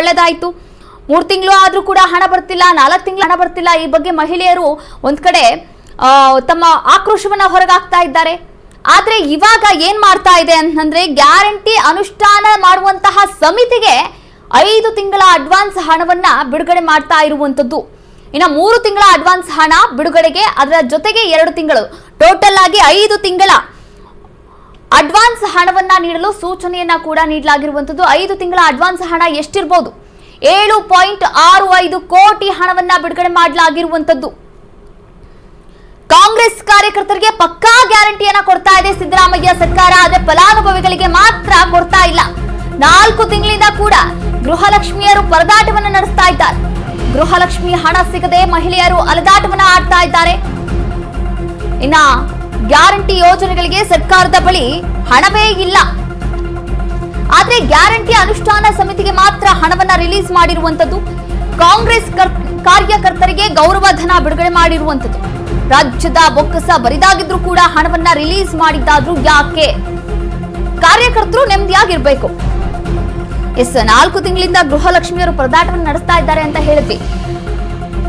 ಒಳ್ಳೇದಾಯ್ತು. ಮೂರು ತಿಂಗಳು ಆದರೂ ಕೂಡ ಹಣ ಬರ್ತಿಲ್ಲ, ನಾಲ್ಕು ತಿಂಗಳು ಹಣ ಬರ್ತಿಲ್ಲ. ಈ ಬಗ್ಗೆ ಮಹಿಳೆಯರು ಒಂದು ಕಡೆ ತಮ್ಮ ಆಕ್ರೋಶವನ್ನು ಹೊರಗಾಕ್ತಾ ಇದ್ದಾರೆ. ಆದರೆ ಇವಾಗ ಏನು ಮಾಡ್ತಾ ಇದೆ ಅಂತಂದ್ರೆ ಗ್ಯಾರಂಟಿ ಅನುಷ್ಠಾನ ಮಾಡುವಂತಹ ಸಮಿತಿಗೆ ಐದು ತಿಂಗಳ ಅಡ್ವಾನ್ಸ್ ಹಣವನ್ನ ಬಿಡುಗಡೆ ಮಾಡ್ತಾ ಇರುವಂಥದ್ದು ಇನ್ನು ಮೂರು ತಿಂಗಳ ಅಡ್ವಾನ್ಸ್ ಹಣ ಬಿಡುಗಡೆಗೆ ಅದರ ಜೊತೆಗೆ ಎರಡು ತಿಂಗಳು. ಟೋಟಲ್ ಆಗಿ ಐದು ತಿಂಗಳ. ಅಡ್ವಾನ್ಸ್ ಹಣವನ್ನ ನೀಡಲು ಸೂಚನೆಯನ್ನ ಕೂಡ ನೀಡಲಾಗಿರುವಂತದ್ದು. ಐದು ತಿಂಗಳ ಅಡ್ವಾನ್ಸ್ ಹಣ ಎಷ್ಟಿರ್ಬೋದು? ಏಳು ಪಾಯಿಂಟ್ ಆರು ಐದು ಕೋಟಿ ಹಣವನ್ನ ಬಿಡುಗಡೆ ಮಾಡಲಾಗಿರುವಂತದ್ದು. ಕಾಂಗ್ರೆಸ್ ಕಾರ್ಯಕರ್ತರಿಗೆ ಪಕ್ಕಾ ಗ್ಯಾರಂಟಿಯನ್ನ ಕೊಡ್ತಾ ಇದೆ ಸಿದ್ದರಾಮಯ್ಯ ಸರ್ಕಾರ. ಆದರೆ ಫಲಾನುಭವಿಗಳಿಗೆ ಮಾತ್ರ ಕೊಡ್ತಾ ಇಲ್ಲ. ನಾಲ್ಕು ತಿಂಗಳಿಂದ ಕೂಡ ಗೃಹಲಕ್ಷ್ಮಿಯರು ಪರದಾಟವನ್ನ ನಡೆಸ್ತಾ ಇದ್ದಾರೆ. ಗೃಹಲಕ್ಷ್ಮಿ ಹಣ ಸಿಗದೆ ಮಹಿಳೆಯರು ಅಲದಾಟವನ್ನ ಆಡ್ತಾ ಇದ್ದಾರೆ. ಇನ್ನ ಗ್ಯಾರಂಟಿ ಯೋಜನೆಗಳಿಗೆ ಸರ್ಕಾರದ ಬಳಿ ಹಣವೇ ಇಲ್ಲ. ಆದ್ರೆ ಗ್ಯಾರಂಟಿ ಅನುಷ್ಠಾನ ಸಮಿತಿಗೆ ಮಾತ್ರ ಹಣವನ್ನ ರಿಲೀಸ್ ಮಾಡಿರುವಂತದ್ದು ಕಾಂಗ್ರೆಸ್ ಕರ್- ಕಾರ್ಯಕರ್ತರಿಗೆ ಗೌರವಧನ ಬಿಡುಗಡೆ ಮಾಡಿರುವಂತದ್ದು ರಾಜ್ಯದ ಬೊಕ್ಕಸ ಬರಿದಾಗಿದ್ರು ಕೂಡ ಹಣವನ್ನ ರಿಲೀಸ್ ಮಾಡಿದ್ದಾದ್ರೂ ಯಾಕೆ? ಕಾರ್ಯಕರ್ತರು ನೆಮ್ಮದಿಯಾಗಿರ್ಬೇಕು. ಎಸ್, ನಾಲ್ಕು ತಿಂಗಳಿಂದ ಗೃಹಲಕ್ಷ್ಮಿಯವರು ಪ್ರದಾಟವನ್ನು ನಡೆಸ್ತಾ ಇದ್ದಾರೆ ಅಂತ ಹೇಳಿದ್ವಿ.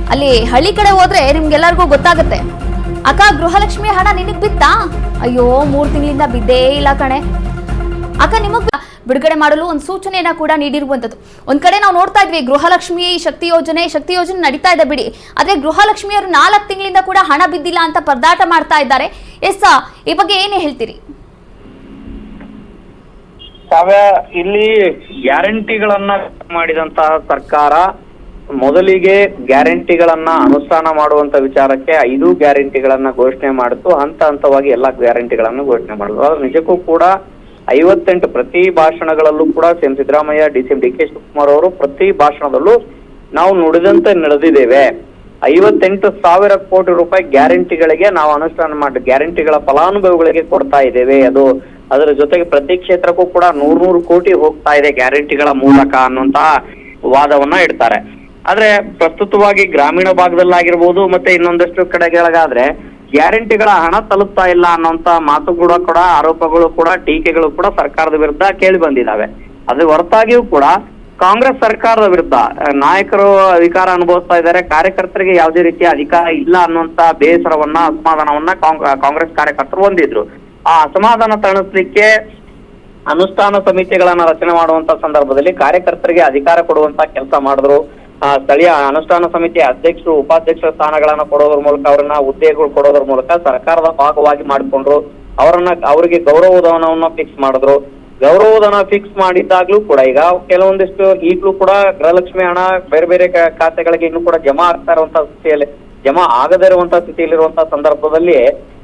ಅಲ್ಲಿ ಹಳ್ಳಿ ಕಡೆ ಹೋದ್ರೆ ನಿಮ್ಗೆಲ್ಲರಿಗೂ ಗೊತ್ತಾಗುತ್ತೆ. ಅಕ್ಕ, ಗೃಹಲಕ್ಷ್ಮಿ ಹಣ ನಿನಗ್ ಬಿತ್ತಾ? ಅಯ್ಯೋ, ಮೂರ್ ತಿಂಗಳಿಂದ ಬಿದ್ದೇ ಇಲ್ಲ ಕಣೆ. ಅಕ್ಕ, ನಿಮಗ್ ಬಿಡುಗಡೆ ಮಾಡಲು ಒಂದು ಸೂಚನೆಯನ್ನ ಕೂಡ ನೀಡಿರುವಂತದ್ದು. ಒಂದ್ ಕಡೆ ನಾವು ನೋಡ್ತಾ ಇದ್ವಿ, ಗೃಹಲಕ್ಷ್ಮಿ ಶಕ್ತಿ ಯೋಜನೆ ಶಕ್ತಿ ಯೋಜನೆ ನಡೀತಾ ಇದೆ ಬಿಡಿ. ಆದ್ರೆ ಗೃಹಲಕ್ಷ್ಮಿಯವರು ನಾಲ್ಕು ತಿಂಗಳಿಂದ ಕೂಡ ಹಣ ಬಿದ್ದಿಲ್ಲ ಅಂತ ಪರದಾಟ ಮಾಡ್ತಾ ಇದ್ದಾರೆ. ಎಸ್ ಈ ಬಗ್ಗೆ ಏನೇ ಹೇಳ್ತೀರಿ? ಇಲ್ಲಿ ಗ್ಯಾರಂಟಿಗಳನ್ನ ಮಾಡಿದಂತಹ ಸರ್ಕಾರ ಮೊದಲಿಗೆ ಗ್ಯಾರಂಟಿಗಳನ್ನ ಅನುಷ್ಠಾನ ಮಾಡುವಂತ ವಿಚಾರಕ್ಕೆ ಐದು ಗ್ಯಾರಂಟಿಗಳನ್ನ ಘೋಷಣೆ ಮಾಡಿತು ಹಂತ ಹಂತವಾಗಿ ಎಲ್ಲಾ ಗ್ಯಾರಂಟಿಗಳನ್ನು ಘೋಷಣೆ ಮಾಡಿದ್ರು. ಆದ್ರೆ ನಿಜಕ್ಕೂ ಕೂಡ ಐವತ್ತೆಂಟು ಪ್ರತಿ ಭಾಷಣಗಳಲ್ಲೂ ಕೂಡ CM Siddaramaiah, D C D K Shivakumar ಅವರು ಪ್ರತಿ ಭಾಷಣದಲ್ಲೂ ನಾವು ನುಡಿದಂತೆ ನಡೆದಿದ್ದೇವೆ. ಐವತ್ತೆಂಟು ಸಾವಿರ ಕೋಟಿ ರೂಪಾಯಿ ಗ್ಯಾರಂಟಿಗಳಿಗೆ ನಾವು ಅನುಷ್ಠಾನ ಮಾಡಿ, ಗ್ಯಾರಂಟಿಗಳ ಫಲಾನುಭವಿಗಳಿಗೆ ಕೊಡ್ತಾ ಇದ್ದೇವೆ. ಅದು ಅದರ ಜೊತೆಗೆ ಪ್ರತಿ ಕ್ಷೇತ್ರಕ್ಕೂ ಕೂಡ ನೂರ್ ನೂರು ಕೋಟಿ ಹೋಗ್ತಾ ಇದೆ ಗ್ಯಾರಂಟಿಗಳ ಮೂಲಕ ಅನ್ನುವಂತಹ ವಾದವನ್ನ ಇಡ್ತಾರೆ. ಆದ್ರೆ ಪ್ರಸ್ತುತವಾಗಿ ಗ್ರಾಮೀಣ ಭಾಗದಲ್ಲಾಗಿರ್ಬೋದು ಮತ್ತೆ ಇನ್ನೊಂದಷ್ಟು ಕಡೆಗಳಾದ್ರೆ ಗ್ಯಾರಂಟಿಗಳ ಹಣ ತಲುಪ್ತಾ ಇಲ್ಲ ಅನ್ನೋಂತ ಮಾತು ಕೂಡ ಕೂಡ, ಆರೋಪಗಳು ಕೂಡ, ಟೀಕೆಗಳು ಕೂಡ ಸರ್ಕಾರದ ವಿರುದ್ಧ ಕೇಳಿ ಬಂದಿದ್ದಾವೆ ಅದ್ರ ಹೊರತಾಗಿಯೂ ಕೂಡ ಕಾಂಗ್ರೆಸ್ ಸರ್ಕಾರದ ವಿರುದ್ಧ ನಾಯಕರು ಅಧಿಕಾರ ಅನುಭವಿಸ್ತಾ ಇದ್ದಾರೆ, ಕಾರ್ಯಕರ್ತರಿಗೆ ಯಾವುದೇ ರೀತಿಯ ಅಧಿಕಾರ ಇಲ್ಲ ಅನ್ನುವಂತ ಬೇಸರವನ್ನ, ಅಸಮಾಧಾನವನ್ನ ಕಾಂಗ್- ಕಾಂಗ್ರೆಸ್ ಕಾರ್ಯಕರ್ತರು ಹೊಂದಿದ್ರು. ಆ ಅಸಮಾಧಾನ ತಣಿಸ್ಲಿಕ್ಕೆ ಅನುಷ್ಠಾನ ಸಮಿತಿಗಳನ್ನ ರಚನೆ ಮಾಡುವಂತ ಸಂದರ್ಭದಲ್ಲಿ ಕಾರ್ಯಕರ್ತರಿಗೆ ಅಧಿಕಾರ ಕೊಡುವಂತ ಕೆಲಸ ಮಾಡಿದ್ರು. ಸ್ಥಳೀಯ ಅನುಷ್ಠಾನ ಸಮಿತಿ ಅಧ್ಯಕ್ಷರು, ಉಪಾಧ್ಯಕ್ಷರ ಸ್ಥಾನಗಳನ್ನ ಕೊಡೋದ್ರ ಮೂಲಕ ಅವರನ್ನ ಹುದ್ದೆಗಳು ಕೊಡೋದ್ರ ಮೂಲಕ ಸರ್ಕಾರದ ಭಾಗವಾಗಿ ಮಾಡಿಕೊಂಡ್ರು. ಅವರನ್ನ ಅವರಿಗೆ ಗೌರವಧನವನ್ನ ಫಿಕ್ಸ್ ಮಾಡಿದ್ರು. ಗೌರವಧನ ಫಿಕ್ಸ್ ಮಾಡಿದ್ದಾಗ್ಲೂ ಕೂಡ ಈಗ ಕೆಲವೊಂದಿಷ್ಟು ಈಗಲೂ ಕೂಡ ಗೃಹಲಕ್ಷ್ಮಿ ಹಣ ಬೇರೆ ಬೇರೆ ಖಾತೆಗಳಿಗೆ ಇನ್ನು ಕೂಡ ಜಮಾ ಆಗ್ತಾ ಇರುವಂತಹ ಸ್ಥಿತಿಯಲ್ಲಿ, ಜಮಾ ಆಗದೇ ಇರುವಂತ ಸ್ಥಿತಿಯಲ್ಲಿರುವಂತಹ ಸಂದರ್ಭದಲ್ಲಿ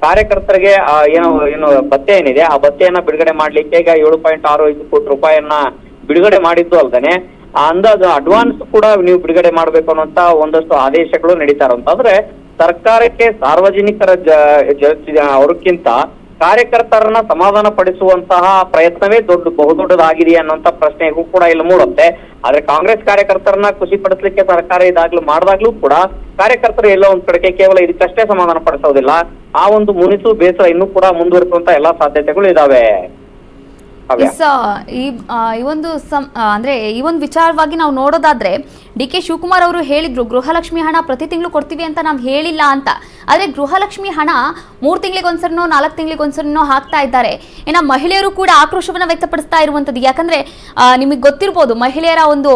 ಕಾರ್ಯಕರ್ತರಿಗೆ ಏನು ಏನು ಭತ್ತೆ ಏನಿದೆ, ಆ ಭತ್ತೆಯನ್ನ ಬಿಡುಗಡೆ ಮಾಡ್ಲಿಕ್ಕೆ ಈಗ ಏಳು ಪಾಯಿಂಟ್ ಆರು ಐದು ಕೋಟಿ ರೂಪಾಯಿಯನ್ನ ಬಿಡುಗಡೆ ಮಾಡಿದ್ದು ಅಲ್ದೇನೆ ಅಂದಾಜು ಅಡ್ವಾನ್ಸ್ ಕೂಡ ನೀವು ಬಿಡುಗಡೆ ಮಾಡ್ಬೇಕು ಅನ್ನುವಂತ ಒಂದಷ್ಟು ಆದೇಶಗಳು ನಡೀತಾ ಅಂತಂದ್ರೆ ಸರ್ಕಾರಕ್ಕೆ ಸಾರ್ವಜನಿಕರ ಅವ್ರಕ್ಕಿಂತ ಕಾರ್ಯಕರ್ತರನ್ನ ಸಮಾಧಾನ ಪಡಿಸುವಂತಹ ಪ್ರಯತ್ನವೇ ದೊಡ್ಡ, ಬಹುದೊಡ್ಡದಾಗಿದೆ ಅನ್ನುವಂತ ಪ್ರಶ್ನೆಗೂ ಕೂಡ ಇಲ್ಲಿ ಮೂಡುತ್ತೆ. ಆದ್ರೆ ಕಾಂಗ್ರೆಸ್ ಕಾರ್ಯಕರ್ತರನ್ನ ಖುಷಿ ಪಡಿಸ್ಲಿಕ್ಕೆ ಸರ್ಕಾರ ಇದಾಗ್ಲೂ ಮಾಡಿದಾಗ್ಲೂ ಕೂಡ ಕಾರ್ಯಕರ್ತರು ಎಲ್ಲೋ ಒಂದ್ ಕಡೆಗೆ ಕೇವಲ ಇದಕ್ಕಷ್ಟೇ ಸಮಾಧಾನ ಪಡಿಸೋದಿಲ್ಲ. ಆ ಒಂದು ಮುನಿಸು ಬೇಸರ ಇನ್ನೂ ಕೂಡ ಮುಂದುವರಿಸುವಂತ ಎಲ್ಲಾ ಸಾಧ್ಯತೆಗಳು ಇದಾವೆ. ಈ ಈ ಒಂದು ಅಂದ್ರೆ ಈ ಒಂದು ವಿಚಾರವಾಗಿ ನಾವು ನೋಡೋದಾದ್ರೆ ಡಿ ಕೆ ಶಿವಕುಮಾರ್ ಅವರು ಹೇಳಿದ್ರು, ಗೃಹಲಕ್ಷ್ಮಿ ಹಣ ಪ್ರತಿ ತಿಂಗಳು ಕೊಡ್ತೀವಿ ಅಂತ ನಾವು ಹೇಳಿಲ್ಲ ಅಂತ. ಆದ್ರೆ ಗೃಹಲಕ್ಷ್ಮಿ ಹಣ ಮೂರು ತಿಂಗಳಿಗೆ ಒಂದ್ಸರಿನೋ ನಾಲ್ಕು ತಿಂಗಳಿಗೆ ಒಂದ್ಸರಿನೋ ಹಾಕ್ತಾ ಇದ್ದಾರೆ. ಏನ ಮಹಿಳೆಯರು ಕೂಡ ಆಕ್ರೋಶವನ್ನ ವ್ಯಕ್ತಪಡಿಸ್ತಾ ಇರುವಂತದ್ದು ಯಾಕಂದ್ರೆ ನಿಮಗೆ ಗೊತ್ತಿರ್ಬೋದು, ಮಹಿಳೆಯರ ಒಂದು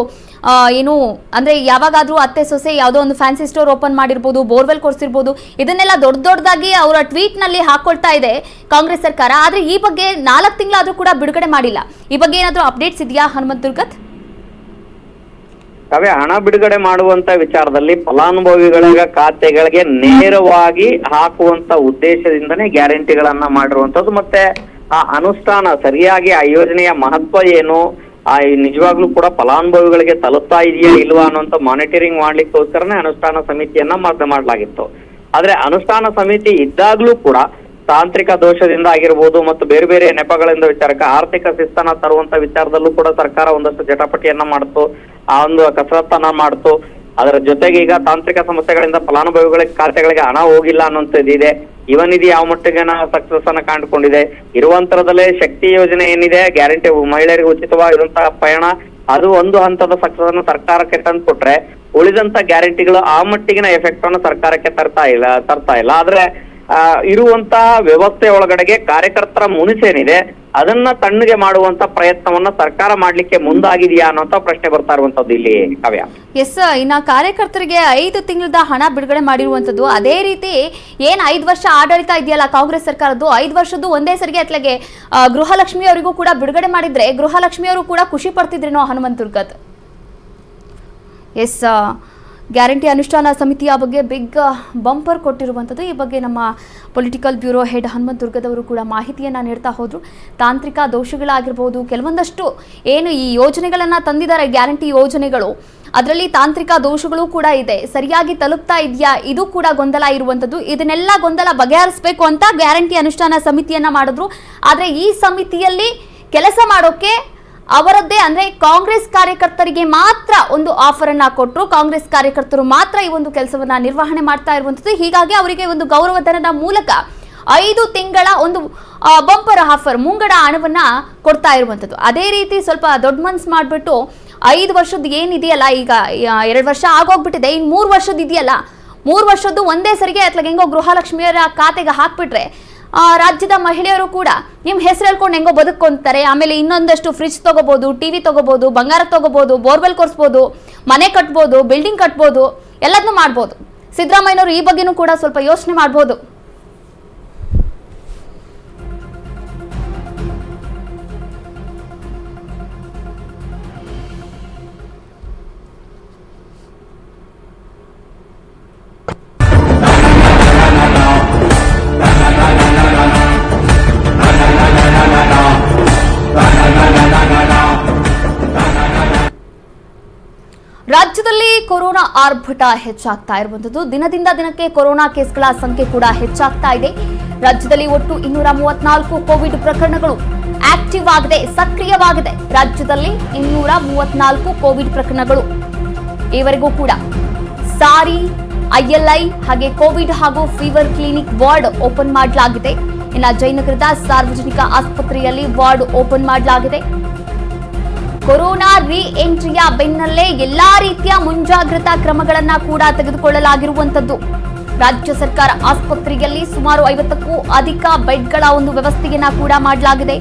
ಏನು, ಅಂದ್ರೆ ಯಾವಾಗಾದ್ರೂ ಅತ್ತೆ, ಸೊಸೆ ಯಾವುದೋ ಒಂದು ಫ್ಯಾನ್ಸಿ ಸ್ಟೋರ್ ಓಪನ್ ಮಾಡಿರ್ಬೋದು, ಬೋರ್ವೆಲ್ ಕೊಡ್ಸಿರ್ಬೋದು, ಇದನ್ನೆಲ್ಲ ದೊಡ್ಡ ದೊಡ್ಡದಾಗಿ ಅವರ ಟ್ವೀಟ್ನಲ್ಲಿ ಹಾಕೊಳ್ತಾ ಇದೆ ಕಾಂಗ್ರೆಸ್ ಸರ್ಕಾರ. ಆದ್ರೆ ಈ ಬಗ್ಗೆ ನಾಲ್ಕು ತಿಂಗಳಾದ್ರೂ ಕೂಡ ಬಿಡುಗಡೆ ಮಾಡಿಲ್ಲ. ಈ ಬಗ್ಗೆ ಏನಾದ್ರೂ ಅಪ್ಡೇಟ್ಸ್ ಇದೆಯಾ, ಹನುಮಂತ್ ದುರ್ಗತ್? ಕಾವ್ಯ ಹಣ ಬಿಡುಗಡೆ ಮಾಡುವಂತ ವಿಚಾರದಲ್ಲಿ ಫಲಾನುಭವಿಗಳ ಖಾತೆಗಳಿಗೆ ನೇರವಾಗಿ ಹಾಕುವಂತ ಉದ್ದೇಶದಿಂದನೇ ಗ್ಯಾರಂಟಿಗಳನ್ನ ಮಾಡಿರುವಂತದ್ದು. ಮತ್ತೆ ಆ ಅನುಷ್ಠಾನ ಸರಿಯಾಗಿ ಆ ಯೋಜನೆಯ ಮಹತ್ವ ಏನು? ಆ ನಿಜವಾಗ್ಲೂ ಕೂಡ ಫಲಾನುಭವಿಗಳಿಗೆ ತಲುಪ್ತಾ ಇದೆಯಾ ಇಲ್ವಾ ಅನ್ನುವಂತ ಮಾನಿಟರಿಂಗ್ ಮಾಡ್ಲಿಕ್ಕೋಸ್ಕರನೇ ಅನುಷ್ಠಾನ ಸಮಿತಿಯನ್ನ ಮಾತ್ರ ಮಾಡಲಾಗಿತ್ತು. ಆದ್ರೆ ಅನುಷ್ಠಾನ ಸಮಿತಿ ಇದ್ದಾಗ್ಲೂ ಕೂಡ ತಾಂತ್ರಿಕ ದೋಷದಿಂದ ಆಗಿರ್ಬೋದು ಮತ್ತು ಬೇರೆ ಬೇರೆ ನೆಪಗಳಿಂದ ವಿಚಾರಕ್ಕೆ ಆರ್ಥಿಕ ಶಿಸ್ತನ ತರುವಂತ ವಿಚಾರದಲ್ಲೂ ಕೂಡ ಸರ್ಕಾರ ಒಂದಷ್ಟು ಜಟಾಪಟಿಯನ್ನ ಮಾಡ್ತು, ಆ ಒಂದು ಕಸರತ್ತನ್ನ ಮಾಡ್ತು. ಅದರ ಜೊತೆಗೆ ಈಗ ತಾಂತ್ರಿಕ ಸಮಸ್ಯೆಗಳಿಂದ ಫಲಾನುಭವಿಗಳ ಖಾತೆಗಳಿಗೆ ಹಣ ಹೋಗಿಲ್ಲ ಅನ್ನೋಂಥದ್ದು ಇದೆ ಇವನಿಧಿ ಯಾವ ಮಟ್ಟಿಗೆ ಸಕ್ಸಸ್ ಅನ್ನ ಕಾಣ್ಕೊಂಡಿದೆ ಇರುವಂತರದಲ್ಲೇ ಶಕ್ತಿ ಯೋಜನೆ ಏನಿದೆ ಗ್ಯಾರಂಟಿ ಮಹಿಳೆಯರಿಗೆ ಉಚಿತವಾಗಿರುವಂತಹ ಪಯಣ, ಅದು ಒಂದು ಹಂತದ ಸಕ್ಸಸ್ ಅನ್ನು ಸರ್ಕಾರಕ್ಕೆ ತಂದು ಕೊಟ್ರೆ ಉಳಿದಂತ ಗ್ಯಾರಂಟಿಗಳು ಆ ಮಟ್ಟಿಗಿನ ಎಫೆಕ್ಟ್ ಅನ್ನು ಸರ್ಕಾರಕ್ಕೆ ತರ್ತಾ ಇಲ್ಲ ತರ್ತಾ ಇಲ್ಲ. ಆದ್ರೆ ಇರುವಂತಹ ವ್ಯವಸ್ಥೆ ಒಳಗಡೆಗೆ ಕಾರ್ಯಕರ್ತರ ಮುನಿಸೇನಿದೆ, ಅದನ್ನ ತಣ್ಣಗೆ ಮಾಡುವಂತ ಪ್ರಯತ್ನವನ್ನ ಸರ್ಕಾರ ಮಾಡ್ಲಿಕ್ಕೆ ಮುಂದಾಗಿದೆಯಾ ಅನ್ನೋಂತ ಪ್ರಶ್ನೆ ಬರ್ತಾ ಇರುವಂತದ್ದು ಇಲ್ಲಿ, ಕಾವ್ಯ. ಎಸ್ ಇನ್ನ ಕಾರ್ಯಕರ್ತರಿಗೆ ಐದು ತಿಂಗಳದ ಹಣ ಬಿಡುಗಡೆ ಮಾಡಿರುವಂತದ್ದು, ಅದೇ ರೀತಿ ಏನ್ ಐದು ವರ್ಷ ಆಡಳಿತ ಇದೆಯಲ್ಲ ಕಾಂಗ್ರೆಸ್ ಸರ್ಕಾರದ್ದು, ಐದು ವರ್ಷದ್ದು ಒಂದೇ ಸರಿಗೆ ಅತ್ಲಾಗೆ ಗೃಹಲಕ್ಷ್ಮಿ ಅವರಿಗೂ ಕೂಡ ಬಿಡುಗಡೆ ಮಾಡಿದ್ರೆ ಗೃಹಲಕ್ಷ್ಮಿ ಅವರು ಕೂಡ ಖುಷಿ ಪಡ್ತಿದ್ರೇನೋ ಹನುಮಂತ ದುರ್ಗದ್ ಎಸ್ ಗ್ಯಾರಂಟಿ ಅನುಷ್ಠಾನ ಸಮಿತಿಯ ಬಗ್ಗೆ ಬಿಗ್ ಬಂಪರ್ ಕೊಟ್ಟಿರುವಂಥದ್ದು. ಈ ಬಗ್ಗೆ ನಮ್ಮ ಪೊಲಿಟಿಕಲ್ ಬ್ಯೂರೋ ಹೆಡ್ ಹನುಮಂತ ದುರ್ಗದವರು ಕೂಡ ಮಾಹಿತಿಯನ್ನು ನೀಡ್ತಾ ಹೋದರು. ತಾಂತ್ರಿಕ ದೋಷಗಳಾಗಿರ್ಬೋದು, ಕೆಲವೊಂದಷ್ಟು ಏನು ಈ ಯೋಜನೆಗಳನ್ನು ತಂದಿದ್ದಾರೆ, ಗ್ಯಾರಂಟಿ ಯೋಜನೆಗಳು, ಅದರಲ್ಲಿ ತಾಂತ್ರಿಕ ದೋಷಗಳು ಕೂಡ ಇದೆ. ಸರಿಯಾಗಿ ತಲುಪ್ತಾ ಇದೆಯಾ? ಇದು ಕೂಡ ಗೊಂದಲ ಇರುವಂಥದ್ದು. ಇದನ್ನೆಲ್ಲ ಗೊಂದಲ ಬಗೆಹರಿಸಬೇಕು ಅಂತ ಗ್ಯಾರಂಟಿ ಅನುಷ್ಠಾನ ಸಮಿತಿಯನ್ನು ಮಾಡಿದ್ರು. ಆದರೆ ಈ ಸಮಿತಿಯಲ್ಲಿ ಕೆಲಸ ಮಾಡೋಕೆ ಅವರದ್ದೇ ಅಂದ್ರೆ ಕಾಂಗ್ರೆಸ್ ಕಾರ್ಯಕರ್ತರಿಗೆ ಮಾತ್ರ ಒಂದು ಆಫರ್ ಅನ್ನ ಕೊಟ್ಟರು ಕಾಂಗ್ರೆಸ್ ಕಾರ್ಯಕರ್ತರು ಮಾತ್ರ ಈ ಒಂದು ಕೆಲಸವನ್ನ ನಿರ್ವಹಣೆ ಮಾಡ್ತಾ ಇರುವಂತದ್ದು ಹೀಗಾಗಿ ಅವರಿಗೆ ಒಂದು ಗೌರವಧನದ ಮೂಲಕ ಐದು ತಿಂಗಳ ಒಂದು ಬಂಪರ್ ಆಫರ್ ಮುಂಗಡ ಹಣವನ್ನ ಕೊಡ್ತಾ ಇರುವಂತದ್ದು ಅದೇ ರೀತಿ ಸ್ವಲ್ಪ ದೊಡ್ಡ ಮನ್ಸ್ ಮಾಡ್ಬಿಟ್ಟು ಐದು ವರ್ಷದ ಏನಿದೆಯಲ್ಲ ಈಗ ಎರಡು ವರ್ಷ ಆಗೋಗ್ಬಿಟ್ಟಿದೆ. ಇನ್ನು ಮೂರು ವರ್ಷದ ಇದೆಯಲ್ಲ. ಮೂರು ವರ್ಷದ್ದು ಒಂದೇ ಸರಿಗೆ ಅಥವಾ ಹೆಂಗೋ ಗೃಹಲಕ್ಷ್ಮಿಯರ ಖಾತೆಗೆ ಹಾಕ್ಬಿಟ್ರೆ ರಾಜ್ಯದ ಮಹಿಳೆಯರು ಕೂಡ ನಿಮ್ಮ ಹೆಸರು ಹೇಳ್ಕೊಂಡು ಹೆಂಗೋ ಬದುಕೊಂತಾರೆ ಆಮೇಲೆ ಇನ್ನೊಂದಷ್ಟು ಫ್ರಿಜ್ ತಗೋಬಹುದು ಟಿವಿ ತಗೋಬಹುದು ಬಂಗಾರ ತಗೋಬಹುದು ಬೋರ್ವೆಲ್ ಕೊರ್ಸ್ಬೋದು, ಮನೆ ಕಟ್ಬೋದು ಬಿಲ್ಡಿಂಗ್ ಕಟ್ಬೋದು ಎಲ್ಲದನ್ನೂ ಮಾಡ್ಬೋದು. ಸಿದ್ದರಾಮಯ್ಯನವರು ಈ ಬಗ್ಗೆನೂ ಕೂಡ ಸ್ವಲ್ಪ ಯೋಚನೆ ಮಾಡ್ಬೋದು. ಕೊರೋನಾ ಆರ್ಭಟ ಹೆಚ್ಚಾಗ್ತಾ ಇರುವಂತದ್ದು. ದಿನದಿಂದ ದಿನಕ್ಕೆ ಕೊರೋನಾ ಕೇಸ್ಗಳ ಸಂಖ್ಯೆ ಕೂಡ ಹೆಚ್ಚಾಗ್ತಾ ಇದೆ. ರಾಜ್ಯದಲ್ಲಿ ಒಟ್ಟು ಇನ್ನೂರ ಮೂವತ್ನಾಲ್ಕು ಕೋವಿಡ್ ಪ್ರಕರಣಗಳು ಆಕ್ಟಿವ್ ಆಗಿದೆ, ಸಕ್ರಿಯವಾಗಿದೆ. ರಾಜ್ಯದಲ್ಲಿ ಇನ್ನೂರ ಮೂವತ್ನಾಲ್ಕು ಕೋವಿಡ್ ಪ್ರಕರಣಗಳು ಈವರೆಗೂ ಕೂಡ. ಸಾರಿ, ಐಎಲ್ಐ ಹಾಗೆ ಕೋವಿಡ್ ಹಾಗೂ ಫೀವರ್ ಕ್ಲಿನಿಕ್ ವಾರ್ಡ್ ಓಪನ್ ಮಾಡಲಾಗಿದೆ. ಇನ್ನು ಜಯನಗರದ ಸಾರ್ವಜನಿಕ ಆಸ್ಪತ್ರೆಯಲ್ಲಿ ವಾರ್ಡ್ ಓಪನ್ ಮಾಡಲಾಗಿದೆ. ಕೊರೋನಾ ರಿ ಎಂಟ್ರಿಯ ಬೆನ್ನಲ್ಲೇ ಎಲ್ಲಾ ರೀತಿಯ ಮುಂಜಾಗ್ರತಾ ಕ್ರಮಗಳನ್ನ ಕೂಡ ತೆಗೆದುಕೊಳ್ಳಲಾಗಿರುವಂತದ್ದು ರಾಜ್ಯ ಸರ್ಕಾರ ಆಸ್ಪತ್ರೆಯಲ್ಲಿ ಸುಮಾರು ಐವತ್ತಕ್ಕೂ ಅಧಿಕ ಬೆಡ್ಗಳ ಒಂದು ವ್ಯವಸ್ಥೆಯನ್ನ ಕೂಡ ಮಾಡಲಾಗಿದೆ.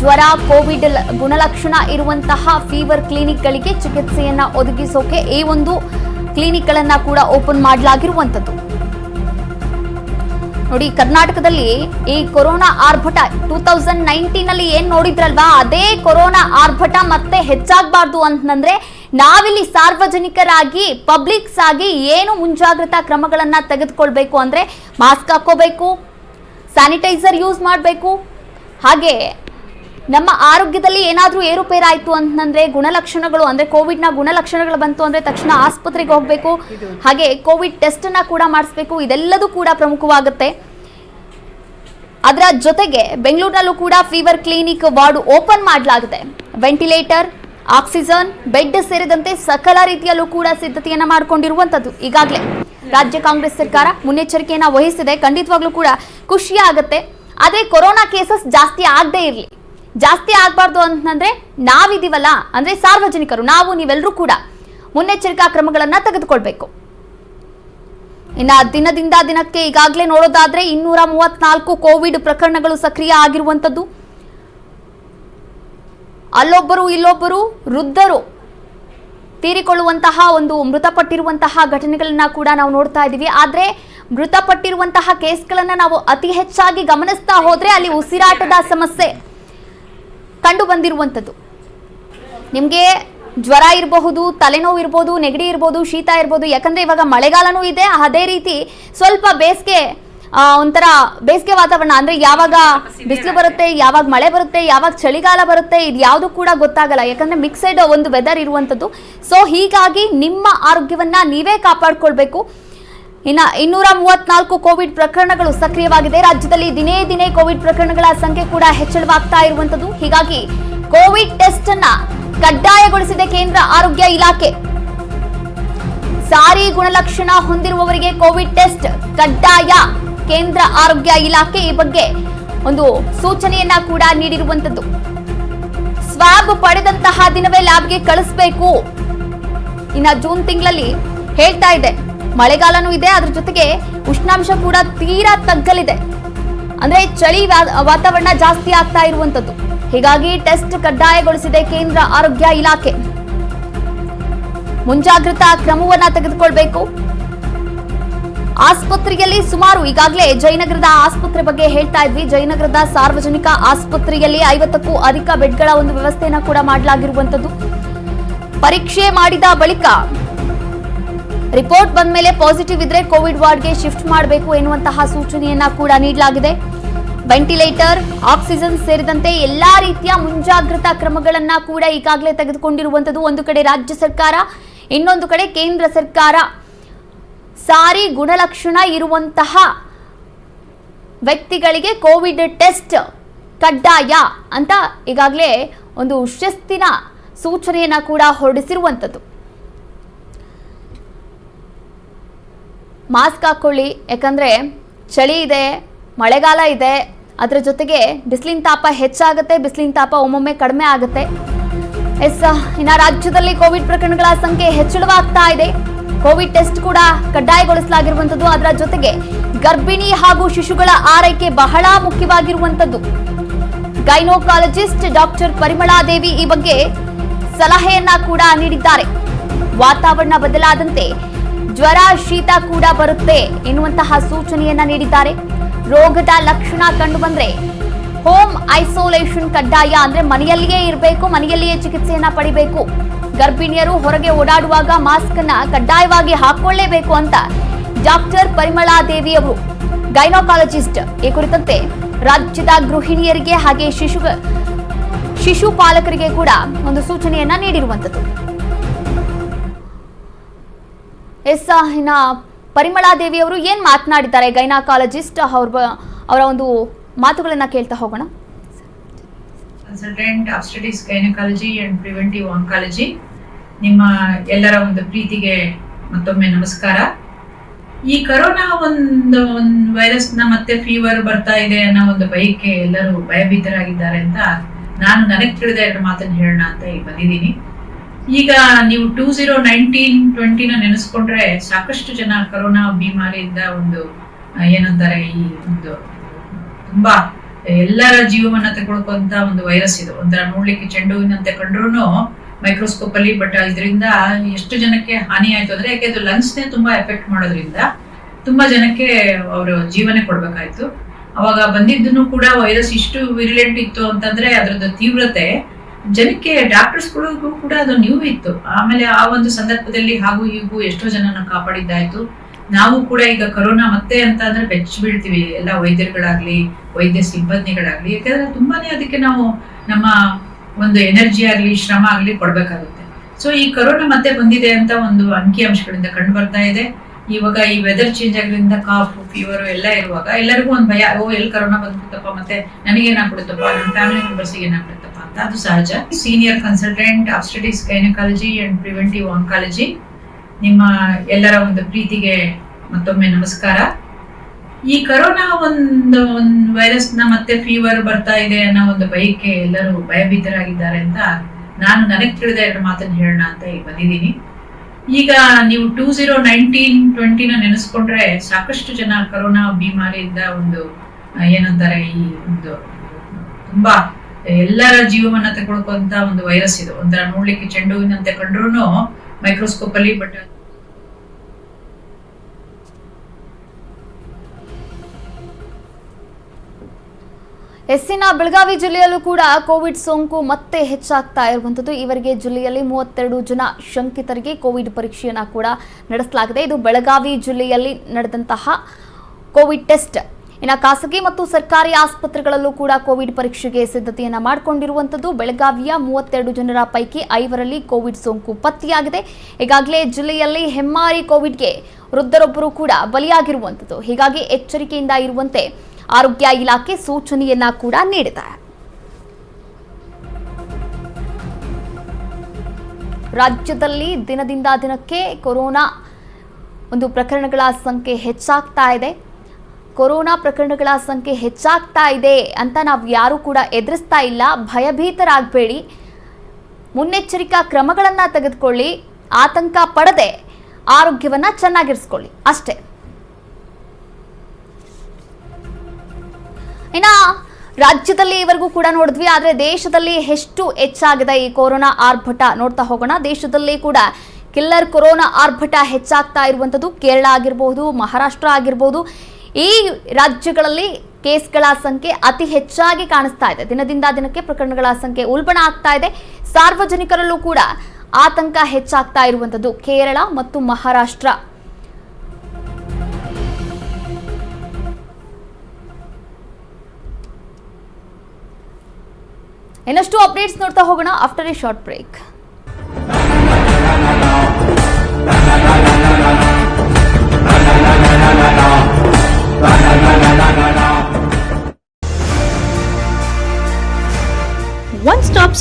ಜ್ವರ, ಕೋವಿಡ್ ಗುಣಲಕ್ಷಣ ಇರುವಂತಹ ಫೀವರ್ ಕ್ಲಿನಿಕ್ಗಳಿಗೆ ಚಿಕಿತ್ಸೆಯನ್ನ ಒದಗಿಸೋಕೆ ಈ ಒಂದು ಕ್ಲಿನಿಕ್ಗಳನ್ನ ಕೂಡ ಓಪನ್ ಮಾಡಲಾಗಿರುವಂತದ್ದು ನೋಡಿ, ಕರ್ನಾಟಕದಲ್ಲಿ ಈ ಕೊರೋನಾ ಆರ್ಭಟ ಟೂ ತೌಸಂಡ್ ನೈನ್ಟೀನ್ ಅಲ್ಲಿ ಏನ್ ನೋಡಿದ್ರಲ್ವಾ? ಅದೇ ಕೊರೋನಾ ಆರ್ಭಟ ಮತ್ತೆ ಹೆಚ್ಚಾಗಬಾರ್ದು ಅಂತಂದ್ರೆ ನಾವಿಲ್ಲಿ ಸಾರ್ವಜನಿಕರಾಗಿ, ಪಬ್ಲಿಕ್ಸ್ ಆಗಿ ಏನು ಮುಂಜಾಗ್ರತಾ ಕ್ರಮಗಳನ್ನ ತೆಗೆದುಕೊಳ್ಬೇಕು ಅಂದ್ರೆ ಮಾಸ್ಕ್ ಹಾಕೋಬೇಕು ಸ್ಯಾನಿಟೈಸರ್ ಯೂಸ್ ಮಾಡಬೇಕು. ಹಾಗೆ ನಮ್ಮ ಆರೋಗ್ಯದಲ್ಲಿ ಏನಾದರೂ ಏರುಪೇರಾಯಿತು ಅಂತಂದ್ರೆ ಗುಣಲಕ್ಷಣಗಳು, ಅಂದ್ರೆ ಕೋವಿಡ್ನ ಗುಣಲಕ್ಷಣಗಳು ಬಂತು ಅಂದ್ರೆ ತಕ್ಷಣ ಆಸ್ಪತ್ರೆಗೆ ಹೋಗಬೇಕು. ಹಾಗೆ ಕೋವಿಡ್ ಟೆಸ್ಟ್ ಅನ್ನ ಕೂಡ ಮಾಡಿಸ್ಬೇಕು. ಇದೆಲ್ಲದೂ ಕೂಡ ಪ್ರಮುಖವಾಗುತ್ತೆ. ಅದರ ಜೊತೆಗೆ ಬೆಂಗಳೂರಿನಲ್ಲೂ ಕೂಡ ಫೀವರ್ ಕ್ಲಿನಿಕ್ ವಾರ್ಡ್ ಓಪನ್ ಮಾಡಲಾಗಿದೆ. ವೆಂಟಿಲೇಟರ್ ಆಕ್ಸಿಜನ್ ಬೆಡ್ ಸೇರಿದಂತೆ ಸಕಲ ರೀತಿಯಲ್ಲೂ ಕೂಡ ಸಿದ್ಧತೆಯನ್ನು ಮಾಡಿಕೊಂಡಿರುವಂತದ್ದು ಈಗಾಗಲೇ ರಾಜ್ಯ ಕಾಂಗ್ರೆಸ್ ಸರ್ಕಾರ ಮುನ್ನೆಚ್ಚರಿಕೆಯನ್ನು ವಹಿಸಿದೆ. ಖಂಡಿತವಾಗ್ಲೂ ಕೂಡ ಖುಷಿ ಆದರೆ ಕೊರೋನಾ ಕೇಸಸ್ ಜಾಸ್ತಿ ಆಗದೆ ಇರಲಿ. ಜಾಸ್ತಿ ಆಗಬಾರ್ದು ಅಂತಂದ್ರೆ ನಾವಿದೀವಲ್ಲ, ಅಂದ್ರೆ ಸಾರ್ವಜನಿಕರು, ನಾವು ನೀವೆಲ್ಲರೂ ಕೂಡ ಮುನ್ನೆಚ್ಚರಿಕಾ ಕ್ರಮಗಳನ್ನ ತೆಗೆದುಕೊಳ್ಬೇಕು. ಇನ್ನ ದಿನದಿಂದ ದಿನಕ್ಕೆ ಈಗಾಗಲೇ ನೋಡೋದಾದ್ರೆ ಇನ್ನೂರ ಮೂವತ್ನಾಲ್ಕು ಕೋವಿಡ್ ಪ್ರಕರಣಗಳು ಸಕ್ರಿಯ ಆಗಿರುವಂತದ್ದು ಅಲ್ಲೊಬ್ಬರು ಇಲ್ಲೊಬ್ಬರು ವೃದ್ಧರು ತೀರಿಕೊಳ್ಳುವಂತಹ ಒಂದು ಮೃತಪಟ್ಟಿರುವಂತಹ ಘಟನೆಗಳನ್ನ ಕೂಡ ನಾವು ನೋಡ್ತಾ ಇದ್ದೀವಿ. ಆದ್ರೆ ಮೃತಪಟ್ಟಿರುವಂತಹ ಕೇಸ್ಗಳನ್ನ ನಾವು ಅತಿ ಹೆಚ್ಚಾಗಿ ಗಮನಿಸ್ತಾ ಹೋದ್ರೆ ಅಲ್ಲಿ ಉಸಿರಾಟದ ಸಮಸ್ಯೆ. ಕಂಡು ಬಂದಿರುವಂಥದ್ದು ನಿಮಗೆ ಜ್ವರ ಇರಬಹುದು, ತಲೆನೋವು ಇರ್ಬೋದು, ನೆಗಡಿ ಇರ್ಬೋದು, ಶೀತ ಇರ್ಬೋದು, ಯಾಕಂದರೆ ಇವಾಗ ಮಳೆಗಾಲನೂ ಇದೆ. ಅದೇ ರೀತಿ ಸ್ವಲ್ಪ ಬೇಸಿಗೆ ಒಂಥರ ಬೇಸಿಗೆ ವಾತಾವರಣ, ಅಂದರೆ ಯಾವಾಗ ಬಿಸಿಲು ಬರುತ್ತೆ, ಯಾವಾಗ ಮಳೆ ಬರುತ್ತೆ, ಯಾವಾಗ ಚಳಿಗಾಲ ಬರುತ್ತೆ, ಇದು ಯಾವುದು ಕೂಡ ಗೊತ್ತಾಗಲ್ಲ. ಯಾಕಂದರೆ ಮಿಕ್ಸೆಡ್ ಒಂದು ವೆದರ್ ಇರುವಂಥದ್ದು. ಸೊ ಹೀಗಾಗಿ ನಿಮ್ಮ ಆರೋಗ್ಯವನ್ನು ನೀವೇ ಕಾಪಾಡ್ಕೊಳ್ಬೇಕು. ಇನ್ನ ಇನ್ನೂರ ಮೂವತ್ನಾಲ್ಕು ಕೋವಿಡ್ ಪ್ರಕರಣಗಳು ಸಕ್ರಿಯವಾಗಿದೆ. ರಾಜ್ಯದಲ್ಲಿ ದಿನೇ ದಿನೇ ಕೋವಿಡ್ ಪ್ರಕರಣಗಳ ಸಂಖ್ಯೆ ಕೂಡ ಹೆಚ್ಚಳವಾಗ್ತಾ ಇರುವಂತದ್ದು ಹೀಗಾಗಿ ಕೋವಿಡ್ ಟೆಸ್ಟ್ ಅನ್ನ ಕಡ್ಡಾಯಗೊಳಿಸಿದೆ ಕೇಂದ್ರ ಆರೋಗ್ಯ ಇಲಾಖೆ. ಸಾರಿ ಗುಣಲಕ್ಷಣ ಹೊಂದಿರುವವರಿಗೆ ಕೋವಿಡ್ ಟೆಸ್ಟ್ ಕಡ್ಡಾಯ. ಕೇಂದ್ರ ಆರೋಗ್ಯ ಇಲಾಖೆ ಈ ಬಗ್ಗೆ ಒಂದು ಸೂಚನೆಯನ್ನ ಕೂಡ ನೀಡಿರುವಂತದ್ದು ಸ್ವಾಬ್ ಪಡೆದಂತಹ ದಿನವೇ ಲ್ಯಾಬ್ಗೆ ಕಳಿಸಬೇಕು. ಇನ್ನ ಜೂನ್ ತಿಂಗಳಲ್ಲಿ ಹೇಳ್ತಾ ಇದೆ. ಮಳೆಗಾಲನೂ ಇದೆ, ಅದ್ರ ಜೊತೆಗೆ ಉಷ್ಣಾಂಶ ಕೂಡ ತೀರಾ ತಗ್ಗಲಿದೆ. ಅಂದ್ರೆ ಚಳಿ ವಾತಾವರಣ ಜಾಸ್ತಿ ಆಗ್ತಾ ಇರುವಂತದ್ದು ಹೀಗಾಗಿ ಟೆಸ್ಟ್ ಕಡ್ಡಾಯಗೊಳಿಸಿದೆ ಕೇಂದ್ರ ಆರೋಗ್ಯ ಇಲಾಖೆ. ಮುಂಜಾಗ್ರತಾ ಕ್ರಮವನ್ನ ತೆಗೆದುಕೊಳ್ಬೇಕು. ಆಸ್ಪತ್ರೆಯಲ್ಲಿ ಸುಮಾರು, ಈಗಾಗಲೇ ಜಯನಗರದ ಆಸ್ಪತ್ರೆ ಬಗ್ಗೆ ಹೇಳ್ತಾ ಇದ್ವಿ. ಜಯನಗರದ ಸಾರ್ವಜನಿಕ ಆಸ್ಪತ್ರೆಯಲ್ಲಿ ಐವತ್ತಕ್ಕೂ ಅಧಿಕ ಬೆಡ್ಗಳ ಒಂದು ವ್ಯವಸ್ಥೆಯನ್ನು ಕೂಡ ಮಾಡಲಾಗಿರುವಂತದ್ದು ಪರೀಕ್ಷೆ ಮಾಡಿದ ಬಳಿಕ ರಿಪೋರ್ಟ್ ಬಂದ ಮೇಲೆ ಪಾಸಿಟಿವ್ ಇದ್ರೆ ಕೋವಿಡ್ ವಾರ್ಡ್ಗೆ ಶಿಫ್ಟ್ ಮಾಡಬೇಕು ಎನ್ನುವಂತಹ ಸೂಚನೆಯನ್ನ ಕೂಡ ನೀಡಲಾಗಿದೆ. ವೆಂಟಿಲೇಟರ್ ಆಕ್ಸಿಜನ್ ಸೇರಿದಂತೆ ಎಲ್ಲಾ ರೀತಿಯ ಮುಂಜಾಗ್ರತಾ ಕ್ರಮಗಳನ್ನ ಕೂಡ ಈಗಾಗಲೇ ತೆಗೆದುಕೊಂಡಿರುವಂತದ್ದು ಒಂದು ಕಡೆ ರಾಜ್ಯ ಸರ್ಕಾರ, ಇನ್ನೊಂದು ಕಡೆ ಕೇಂದ್ರ ಸರ್ಕಾರ. ಸಾರಿ ಗುಣಲಕ್ಷಣ ಇರುವಂತಹ ವ್ಯಕ್ತಿಗಳಿಗೆ ಕೋವಿಡ್ ಟೆಸ್ಟ್ ಕಡ್ಡಾಯ ಅಂತ ಈಗಾಗಲೇ ಒಂದು ಶಿಸ್ತಿನ ಸೂಚನೆಯನ್ನ ಕೂಡ ಹೊರಡಿಸಿರುವಂಥದ್ದು. ಮಾಸ್ಕ್ ಹಾಕೊಳ್ಳಿ, ಯಾಕಂದರೆ ಚಳಿ ಇದೆ, ಮಳೆಗಾಲ ಇದೆ, ಅದರ ಜೊತೆಗೆ ಬಿಸಿಲಿನ ತಾಪ ಹೆಚ್ಚಾಗುತ್ತೆ, ಬಿಸಿಲಿನ ತಾಪ ಒಮ್ಮೊಮ್ಮೆ ಕಡಿಮೆ ಆಗುತ್ತೆ. ಎಸ್ ಇನ್ನು ರಾಜ್ಯದಲ್ಲಿ ಕೋವಿಡ್ ಪ್ರಕರಣಗಳ ಸಂಖ್ಯೆ ಹೆಚ್ಚಳವಾಗ್ತಾ ಇದೆ. ಕೋವಿಡ್ ಟೆಸ್ಟ್ ಕೂಡ ಕಡ್ಡಾಯಗೊಳಿಸಲಾಗಿರುವಂಥದ್ದು, ಅದರ ಜೊತೆಗೆ ಗರ್ಭಿಣಿ ಹಾಗೂ ಶಿಶುಗಳ ಆರೈಕೆ ಬಹಳ ಮುಖ್ಯವಾಗಿರುವಂಥದ್ದು. ಗೈನೋಕಾಲಜಿಸ್ಟ್ ಡಾಕ್ಟರ್ ಪರಿಮಳಾದೇವಿ ಈ ಬಗ್ಗೆ ಸಲಹೆಯನ್ನ ಕೂಡ ನೀಡಿದ್ದಾರೆ. ವಾತಾವರಣ ಬದಲಾದಂತೆ ಜ್ವರ, ಶೀತ ಕೂಡ ಬರುತ್ತೆ ಎನ್ನುವಂತಹ ಸೂಚನೆಯನ್ನ ನೀಡಿದ್ದಾರೆ. ರೋಗದ ಲಕ್ಷಣ ಕಂಡು ಬಂದ್ರೆ ಹೋಮ್ ಐಸೋಲೇಷನ್ ಕಡ್ಡಾಯ ಅಂದ್ರೆ ಮನೆಯಲ್ಲಿಯೇ ಇರಬೇಕು, ಮನೆಯಲ್ಲಿಯೇ ಚಿಕಿತ್ಸೆಯನ್ನ ಪಡಿಬೇಕು. ಗರ್ಭಿಣಿಯರು ಹೊರಗೆ ಓಡಾಡುವಾಗ ಮಾಸ್ಕ್ ಅನ್ನ ಕಡ್ಡಾಯವಾಗಿ ಹಾಕೊಳ್ಳೇಬೇಕು ಅಂತ ಡಾಕ್ಟರ್ ಪರಿಮಳಾದೇವಿ ಅವರು ಗೈನೋಕಾಲಜಿಸ್ಟ್ ಈ ಕುರಿತಂತೆ ರಾಜ್ಯದ ಗೃಹಿಣಿಯರಿಗೆ ಹಾಗೆ ಶಿಶು ಶಿಶು ಪಾಲಕರಿಗೆ ಕೂಡ ಒಂದು ಸೂಚನೆಯನ್ನ ನೀಡಿರುವಂತದ್ದು ಎಸ್ ಇನ್ನ ಪರಿಮಳಾದೇವಿ ಅವರು ಏನ್ ಮಾತನಾಡಿದ್ದಾರೆ? ಗೈನಾಕಾಲಜಿಸ್ಟ್ ಅವ್ರ ಅವರ ಒಂದು ಮಾತುಗಳನ್ನ ಕೇಳ್ತಾ ಹೋಗೋಣ. Consultant obstetrics gynaecology and preventive oncology ನಿಮ್ಮ ಎಲ್ಲರ ಒಂದು ಪ್ರೀತಿಗೆ ಮತ್ತೊಮ್ಮೆ ನಮಸ್ಕಾರ. ಈ ಕರೋನಾ ಒಂದು ಒಂದು ವೈರಸ್ನ ಮತ್ತೆ ಫೀವರ್ ಬರ್ತಾ ಇದೆ ಅನ್ನೋ ಒಂದು ಭಯಕ್ಕೆ ಎಲ್ಲರೂ ಭಯಭೀತರಾಗಿದ್ದಾರೆ ಅಂತ ನಾನು ನನಗೆ ತಿಳಿದ ಎರಡು ಮಾತನ್ನು ಹೇಳೋಣ ಅಂತ ಈಗ ಬಂದಿದ್ದೀನಿ. ಈಗ ನೀವು ಟೂ ಝೀರೋ ನೈನ್ಟೀನ್ ಟ್ವೆಂಟಿನ ನೆನೆಸ್ಕೊಂಡ್ರೆ ಸಾಕಷ್ಟು ಜನ ಕರೋನಾ ಬಿಮಾರಿಯಿಂದ ಒಂದು ಏನಂತಾರೆ, ಈ ಒಂದು ತುಂಬಾ ಎಲ್ಲರ ಜೀವವನ್ನ ತಗೊಳ್ಕೊಂತ ಒಂದು ವೈರಸ್ ಇದು. ಒಂಥರ ನೋಡ್ಲಿಕ್ಕೆ ಚೆಂಡು ಹೂವಿನಂತೆ ಕಂಡ್ರು ಮೈಕ್ರೋಸ್ಕೋಪ್ ಅಲ್ಲಿ ಬಟ್ ಇದರಿಂದ ಎಷ್ಟು ಜನಕ್ಕೆ ಹಾನಿ ಆಯ್ತು ಅಂದ್ರೆ, ಯಾಕೆ ಅದು ಲಂಗ್ಸ್ನೇ ತುಂಬಾ ಎಫೆಕ್ಟ್ ಮಾಡೋದ್ರಿಂದ ತುಂಬಾ ಜನಕ್ಕೆ ಅವರು ಜೀವನೇ ಕೊಡ್ಬೇಕಾಯ್ತು. ಅವಾಗ ಬಂದಿದ್ದನ್ನು ಕೂಡ ವೈರಸ್ ಇಷ್ಟು ವಿರಿಲೆಂಟ್ ಇತ್ತು ಅಂತಂದ್ರೆ ಅದ್ರದ್ದು ತೀವ್ರತೆ ಜನಕ್ಕೆ ಡಾಕ್ಟರ್ಸ್ಗಳಿಗೂ ಕೂಡ ಅದು ನೀವು ಇತ್ತು. ಆಮೇಲೆ ಆ ಒಂದು ಸಂದರ್ಭದಲ್ಲಿ ಹಾಗೂ ಹೀಗೂ ಎಷ್ಟೋ ಜನನ ಕಾಪಾಡಿದ್ದಾಯ್ತು. ನಾವು ಕೂಡ ಈಗ ಕರೋನಾ ಮತ್ತೆ ಅಂತ ಅಂದ್ರೆ ಬೆಚ್ಚ ಬೀಳ್ತೀವಿ. ಎಲ್ಲ ವೈದ್ಯರುಗಳಾಗ್ಲಿ, ವೈದ್ಯ ಸಿಬ್ಬಂದಿಗಳಾಗ್ಲಿ. ಯಾಕಂದ್ರೆ ತುಂಬಾನೇ ಅದಕ್ಕೆ ನಾವು ನಮ್ಮ ಒಂದು ಎನರ್ಜಿ ಆಗ್ಲಿ, ಶ್ರಮ ಆಗ್ಲಿ ಕೊಡ್ಬೇಕಾಗುತ್ತೆ. ಸೊ ಈ ಕರೋನಾ ಮತ್ತೆ ಬಂದಿದೆ ಅಂತ ಒಂದು ಅಂಕಿ ಅಂಶಗಳಿಂದ ಕಂಡು ಬರ್ತಾ ಇದೆ. ಇವಾಗ ಈ ವೆದರ್ ಚೇಂಜ್ ಆಗೋದ್ರಿಂದ ಕಾಫ್ ಫೀವರ್ ಎಲ್ಲ ಇರುವಾಗ ಎಲ್ಲರಿಗೂ ಒಂದು ಭಯ, ಓ, ಎಲ್ಲಿ ಕರೋನಾ ಬಂದ್ಬಿಡ್ತಪ್ಪ ಮತ್ತೆ ನನಗೇನಾಗ್ಬಿಡುತ್ತಪ್ಪ ನನ್ನ ಫ್ಯಾಮಿಲಿ ಮೆಂಬರ್ಸ್ಗೆ ಏನಾಗ್ಬಿಡುತ್ತಪ್ಪ. ಅದು ಸಹಜ senior consultant obstetrics gynaecology and preventive oncology ನಿಮ್ಮ ಎಲ್ಲರ ಒಂದು ಪ್ರೀತಿಗೆ ಮತ್ತೊಮ್ಮೆ ನಮಸ್ಕಾರ. ಈ ಕರೋನಾ ಒಂದು ಒಂದು ವೈರಸ್ನ ಮತ್ತೆ ಫೀವರ್ ಬರ್ತಾ ಇದೆ ಅನ್ನೋ ಒಂದು ಭಯಕ್ಕೆ ಎಲ್ಲರೂ ಭಯಭೀತರಾಗಿದ್ದಾರೆ ಅಂತ ನಾನು ನನಗೆ ತಿಳಿದ ಎರಡು ಮಾತನ್ನು ಹೇಳೋಣ ಅಂತ ಈಗ ಬಂದಿದ್ದೀನಿ. ಈಗ ನೀವು ಟೂ ಝೀರೋ ನೈನ್ಟೀನ್ ಟ್ವೆಂಟಿನ ನೆನೆಸ್ಕೊಂಡ್ರೆ ಸಾಕಷ್ಟು ಜನ ಕರೋನಾ ಬಿಮಾರಿಯಿಂದ ಒಂದು, ಏನಂತಾರೆ, ಈ ಒಂದು ತುಂಬಾ ಎಲ್ಲರ ಜೀವವನ್ನ ತಗೊಳ್ಕೊಂತ ಒಂದು ವೈರಸ್ ಇದು. ಒಂಥರ ನೋಡ್ಲಿಕ್ಕೆ ಚೆಂಡು ಹೂವಿನಂತೆ ಕಂಡ್ರು ಮೈಕ್ರೋಸ್ಕೋಪ್ ಅಲ್ಲಿ ಬಟ್ ಎಸ್ಸಿನ ಬೆಳಗಾವಿ ಜಿಲ್ಲೆಯಲ್ಲೂ ಕೂಡ ಕೋವಿಡ್ ಸೋಂಕು ಮತ್ತೆ ಹೆಚ್ಚಾಗ್ತಾ ಇರುವಂಥದ್ದು. ಇವರಿಗೆ ಜಿಲ್ಲೆಯಲ್ಲಿ ಮೂವತ್ತೆರಡು ಜನ ಶಂಕಿತರಿಗೆ ಕೋವಿಡ್ ಪರೀಕ್ಷೆಯನ್ನ ಕೂಡ ನಡೆಸಲಾಗಿದೆ. ಇದು ಬೆಳಗಾವಿ ಜಿಲ್ಲೆಯಲ್ಲಿ ನಡೆದಂತಹ ಕೋವಿಡ್ ಟೆಸ್ಟ್. ಇನ್ನು ಖಾಸಗಿ ಮತ್ತು ಸರ್ಕಾರಿ ಆಸ್ಪತ್ರೆಗಳಲ್ಲೂ ಕೂಡ ಕೋವಿಡ್ ಪರೀಕ್ಷೆಗೆ ಸಿದ್ಧತೆಯನ್ನು ಮಾಡಿಕೊಂಡಿರುವಂಥದ್ದು. ಬೆಳಗಾವಿಯ ಮೂವತ್ತೆರಡು ಜನರ ಪೈಕಿ ಐವರಲ್ಲಿ ಕೋವಿಡ್ ಸೋಂಕು ಪತ್ತೆಯಾಗಿದೆ. ಈಗಾಗಲೇ ಜಿಲ್ಲೆಯಲ್ಲಿ ಹೆಮ್ಮಾರಿ ಕೋವಿಡ್ಗೆ ವೃದ್ಧರೊಬ್ಬರು ಕೂಡ ಬಲಿಯಾಗಿರುವಂಥದ್ದು. ಹೀಗಾಗಿ ಎಚ್ಚರಿಕೆಯಿಂದ ಇರುವಂತೆ ಆರೋಗ್ಯ ಇಲಾಖೆ ಸೂಚನೆಯನ್ನ ಕೂಡ ನೀಡಿದೆ. ರಾಜ್ಯದಲ್ಲಿ ದಿನದಿಂದ ದಿನಕ್ಕೆ ಕೊರೋನಾ ಒಂದು ಪ್ರಕರಣಗಳ ಸಂಖ್ಯೆ ಹೆಚ್ಚಾಗ್ತಾ ಇದೆ. ಕೊರೋನಾ ಪ್ರಕರಣಗಳ ಸಂಖ್ಯೆ ಹೆಚ್ಚಾಗ್ತಾ ಇದೆ ಅಂತ ನಾವು ಯಾರೂ ಕೂಡ ಎದುರಿಸ್ತಾ ಇಲ್ಲ. ಭಯಭೀತರಾಗಬೇಡಿ. ಮುನ್ನೆಚ್ಚರಿಕಾ ಕ್ರಮಗಳನ್ನು ತೆಗೆದುಕೊಳ್ಳಿ. ಆತಂಕ ಪಡದೆ ಆರೋಗ್ಯವನ್ನ ಚೆನ್ನಾಗಿರಿಸ್ಕೊಳ್ಳಿ. ಅಷ್ಟೇ. ಇನ್ನ ರಾಜ್ಯದಲ್ಲಿ ಇವರೆಗೂ ಕೂಡ ನೋಡಿದ್ವಿ, ಆದ್ರೆ ದೇಶದಲ್ಲಿ ಎಷ್ಟು ಹೆಚ್ಚಾಗಿದೆ ಈ ಕೊರೋನಾ ಆರ್ಭಟ ನೋಡ್ತಾ ಹೋಗೋಣ. ದೇಶದಲ್ಲಿ ಕೂಡ ಕಿಲ್ಲರ್ ಕೊರೋನಾ ಆರ್ಭಟ ಹೆಚ್ಚಾಗ್ತಾ ಇರುವಂಥದ್ದು ಕೇರಳ ಆಗಿರ್ಬೋದು, ಮಹಾರಾಷ್ಟ್ರ ಆಗಿರ್ಬೋದು ಈ ರಾಜ್ಯಗಳಲ್ಲಿ ಕೇಸ್ಗಳ ಸಂಖ್ಯೆ ಅತಿ ಹೆಚ್ಚಾಗಿ ಕಾಣಿಸ್ತಾ ಇದೆ. ದಿನದಿಂದ ದಿನಕ್ಕೆ ಪ್ರಕರಣಗಳ ಸಂಖ್ಯೆ ಉಲ್ಬಣ ಆಗ್ತಾ ಇದೆ. ಸಾರ್ವಜನಿಕರಲ್ಲೂ ಕೂಡ ಆತಂಕ ಹೆಚ್ಚಾಗ್ತಾ ಇರುವಂಥದ್ದು ಕೇರಳ ಮತ್ತು ಮಹಾರಾಷ್ಟ್ರ. ಇನ್ನಷ್ಟು ಅಪ್ಡೇಟ್ಸ್ ನೋಡ್ತಾ ಹೋಗೋಣ. After a short break.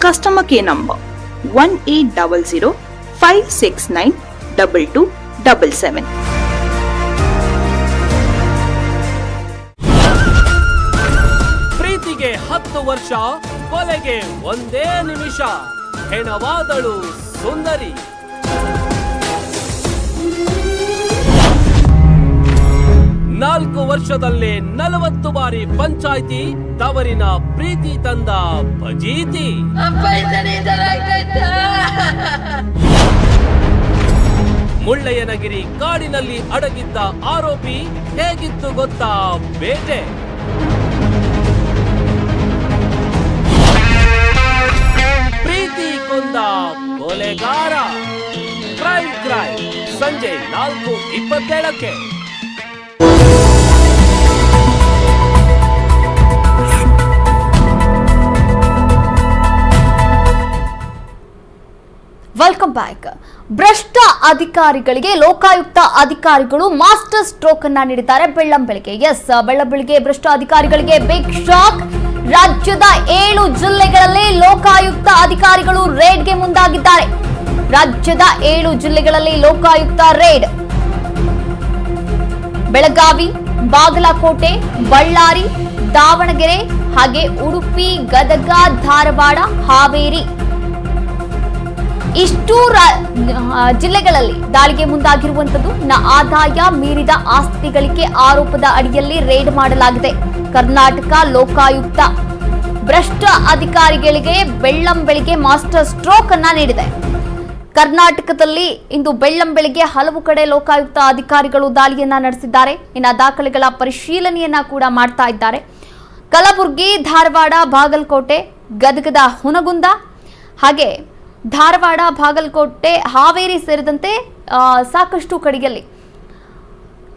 Customer care number 1800 569 2277. ಪ್ರೀತಿಗೆ ಹತ್ತು ವರ್ಷ ಕೊಲೆಗೆ ಒಂದೇ ನಿಮಿಷ ಹೆಣವಾದಳು ಸುಂದರಿ ನಾಲ್ಕು ವರ್ಷದಲ್ಲೇ ನಲವತ್ತು ಬಾರಿ ಪಂಚಾಯಿತಿ ತವರಿನ ಪ್ರೀತಿ ತಂದ ಭಜೀತಿ ಮುಳ್ಳಯ್ಯನಗಿರಿ ಕಾಡಿನಲ್ಲಿ ಅಡಗಿದ್ದ ಆರೋಪಿ ಹೇಗಿತ್ತು ಗೊತ್ತಾ? ಬೇಟೆ. ಪ್ರೀತಿ ಕೊಂದ ಕೊಲೆಗಾರ. ಕ್ರೈಮ್ ಕ್ರೈಮ್ ಸಂಜೆ ನಾಲ್ಕು ಇಪ್ಪತ್ತೇಳಕ್ಕೆ. ವೆಲ್ಕಮ್ ಬ್ಯಾಕ್ ಭ್ರಷ್ಟ ಅಧಿಕಾರಿಗಳಿಗೆ ಲೋಕಾಯುಕ್ತ ಅಧಿಕಾರಿಗಳು ಮಾಸ್ಟರ್ ಸ್ಟ್ರೋಕ್ ಅನ್ನ ನೀಡಿದ್ದಾರೆ. ಬೆಳ್ಳಂಬೆಳಗ್ಗೆ ಎಸ್ ಬೆಳ್ಳಂಬೆಳಗ್ಗೆ ಭ್ರಷ್ಟ ಅಧಿಕಾರಿಗಳಿಗೆ ಬಿಗ್ ಶಾಕ್ ರಾಜ್ಯದ ಏಳು ಜಿಲ್ಲೆಗಳಲ್ಲಿ ಲೋಕಾಯುಕ್ತ ಅಧಿಕಾರಿಗಳು ರೇಡ್ಗೆ ಮುಂದಾಗಿದ್ದಾರೆ. ರಾಜ್ಯದ ಏಳು ಜಿಲ್ಲೆಗಳಲ್ಲಿ ಲೋಕಾಯುಕ್ತ ರೇಡ್ ಬೆಳಗಾವಿ, ಬಾಗಲಕೋಟೆ, ಬಳ್ಳಾರಿ, ದಾವಣಗೆರೆ, ಹಾಗೆ ಉಡುಪಿ, ಗದಗ, ಧಾರವಾಡ, ಹಾವೇರಿ. ಇಷ್ಟು ಜಿಲ್ಲೆಗಳಲ್ಲಿ ದಾಳಿಗೆ ಮುಂದಾಗಿರುವಂತದ್ದು ಆದಾಯ ಮೀರಿದ ಆಸ್ತಿ ಗಳಿಕೆ ಆರೋಪದ ಅಡಿಯಲ್ಲಿ ರೇಡ್ ಮಾಡಲಾಗಿದೆ. ಕರ್ನಾಟಕ ಲೋಕಾಯುಕ್ತ ಭ್ರಷ್ಟ ಅಧಿಕಾರಿಗಳಿಗೆ ಬೆಳ್ಳಂಬೆಳಿಗೆ ಮಾಸ್ಟರ್ ಸ್ಟ್ರೋಕ್ ಅನ್ನ ನೀಡಿದೆ. ಕರ್ನಾಟಕದಲ್ಲಿ ಇಂದು ಬೆಳ್ಳಂಬೆಳಿಗ್ಗೆ ಹಲವು ಕಡೆ ಲೋಕಾಯುಕ್ತ ಅಧಿಕಾರಿಗಳು ದಾಳಿಯನ್ನ ನಡೆಸಿದ್ದಾರೆ. ಇನ್ನು ದಾಖಲೆಗಳ ಪರಿಶೀಲನೆಯನ್ನ ಕೂಡ ಮಾಡ್ತಾ ಇದ್ದಾರೆ. ಕಲಬುರಗಿ, ಧಾರವಾಡ, ಬಾಗಲಕೋಟೆ, ಗದಗದ ಹುನಗುಂದ ಹಾಗೆ ಧಾರವಾಡ, ಬಾಗಲಕೋಟೆ, ಹಾವೇರಿ ಸೇರಿದಂತೆ ಸಾಕಷ್ಟು ಕಡೆಯಲ್ಲಿ